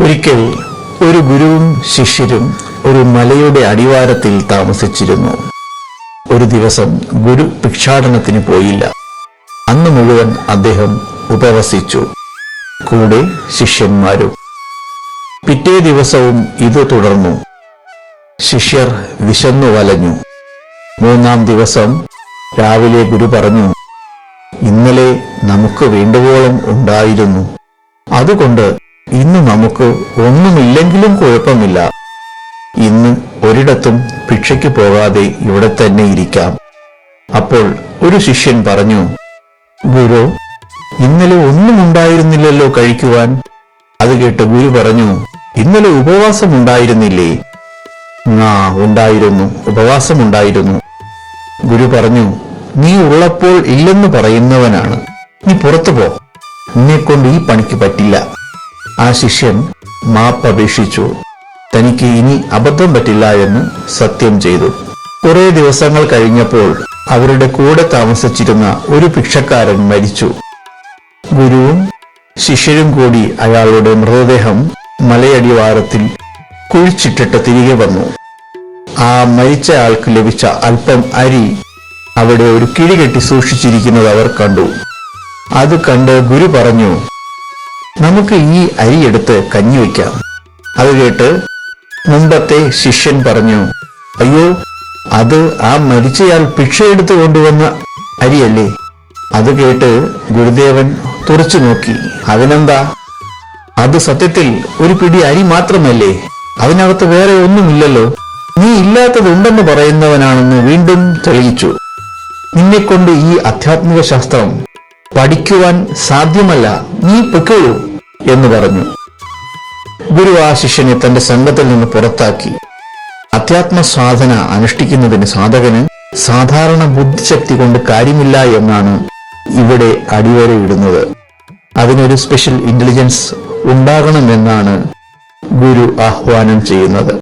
ഒരിക്കൽ ഒരു ഗുരുവും ശിഷ്യരും ഒരു മലയുടെ അടിവാരത്തിൽ താമസിച്ചിരുന്നു. ഒരു ദിവസം ഗുരു ഭിക്ഷാടനത്തിന് പോയില്ല. അന്ന് മുഴുവൻ അദ്ദേഹം ഉപവസിച്ചു. കൂടെ ശിഷ്യന്മാരും. പിറ്റേ ദിവസവും ഇത് തുടർന്നു. ശിഷ്യർ വിശന്നു വലഞ്ഞു. മൂന്നാം ദിവസം രാവിലെ ഗുരു പറഞ്ഞു ഇന്നലെ നമുക്ക് വേണ്ടുവോളം ഉണ്ടായിരുന്നു. അതുകൊണ്ട് ഇന്ന് നമുക്ക് ഒന്നുമില്ലെങ്കിലും കുഴപ്പമില്ല. ഇന്ന് ഒരിടത്തും ഭിക്ഷയ്ക്ക് പോകാതെ ഇവിടെ തന്നെ ഇരിക്കാം. അപ്പോൾ ഒരു ശിഷ്യൻ പറഞ്ഞു ഗുരു ഇന്നലെ ഒന്നും ഉണ്ടായിരുന്നില്ലല്ലോ കഴിക്കുവാൻ. അത് കേട്ട് ഗുരു പറഞ്ഞു ഇന്നലെ ഉപവാസം ഉണ്ടായിരുന്നില്ലേ? ആ ഉണ്ടായിരുന്നു ഉപവാസം ഉണ്ടായിരുന്നു. ഗുരു പറഞ്ഞു നീ ഉള്ളപ്പോൾ ഇല്ലെന്ന് പറയുന്നവനാണ്. നീ പുറത്തു പോ. നിന്നെ കൊണ്ട് ഈ പണിക്ക് പറ്റില്ല. ആ ശിഷ്യൻ മാപ്പപേക്ഷിച്ചു തനിക്ക് ഇനി അബദ്ധം പറ്റില്ല എന്ന് സത്യം ചെയ്തു. കുറെ ദിവസങ്ങൾ കഴിഞ്ഞപ്പോൾ അവരുടെ കൂടെ താമസിച്ചിരുന്ന ഒരു ഭിക്ഷക്കാരൻ മരിച്ചു. ഗുരുവും ശിഷ്യരും കൂടി അയാളുടെ മൃതദേഹം മലയടിവാരത്തിൽ കുഴിച്ചിട്ടിട്ട് തിരികെ വന്നു. ആ മരിച്ച ആൾക്ക് ലഭിച്ച അല്പം അരി അവിടെ ഒരു കിഴികെട്ടി സൂക്ഷിച്ചിരിക്കുന്നത് അവർ കണ്ടു. അത് കണ്ട് ഗുരു പറഞ്ഞു നമുക്ക് ഈ അരി എടുത്ത് കഞ്ഞി വയ്ക്കാം. അത് കേട്ട് മുമ്പത്തെ ശിഷ്യൻ പറഞ്ഞു അയ്യോ അത് ആ മരിച്ചയാൾ ഭിക്ഷയെടുത്ത് കൊണ്ടുവന്ന അരിയല്ലേ? അത് കേട്ട് ഗുരുദേവൻ തുറച്ചു നോക്കി. അതിനെന്താ? അത് സത്യത്തിൽ ഒരു പിടി അരി മാത്രമല്ലേ? അതിനകത്ത് വേറെ ഒന്നുമില്ലല്ലോ. നീ ഇല്ലാത്തതുണ്ടെന്ന് പറയുന്നവനാണെന്ന് വീണ്ടും തെളിയിച്ചു. നിന്നെക്കൊണ്ട് ഈ ആധ്യാത്മിക ശാസ്ത്രം പഠിക്കുവാൻ സാധ്യമല്ല. നീ പൊയ്ക്കോളൂ എന്ന് പറഞ്ഞു. ഗുരു ആ ശിഷ്യനെ തന്റെ സംഘത്തിൽ നിന്ന് പുറത്താക്കി. അധ്യാത്മ സാധന അനുഷ്ഠിക്കുന്നതിന് സാധകന് സാധാരണ ബുദ്ധിശക്തി കൊണ്ട് കാര്യമില്ല എന്നാണ് ഇവിടെ അടിവരയിടുന്നത് അതിനൊരു സ്പെഷ്യൽ ഇന്റലിജൻസ് ഉണ്ടാകണമെന്നാണ് ഗുരു ആഹ്വാനം ചെയ്യുന്നത്.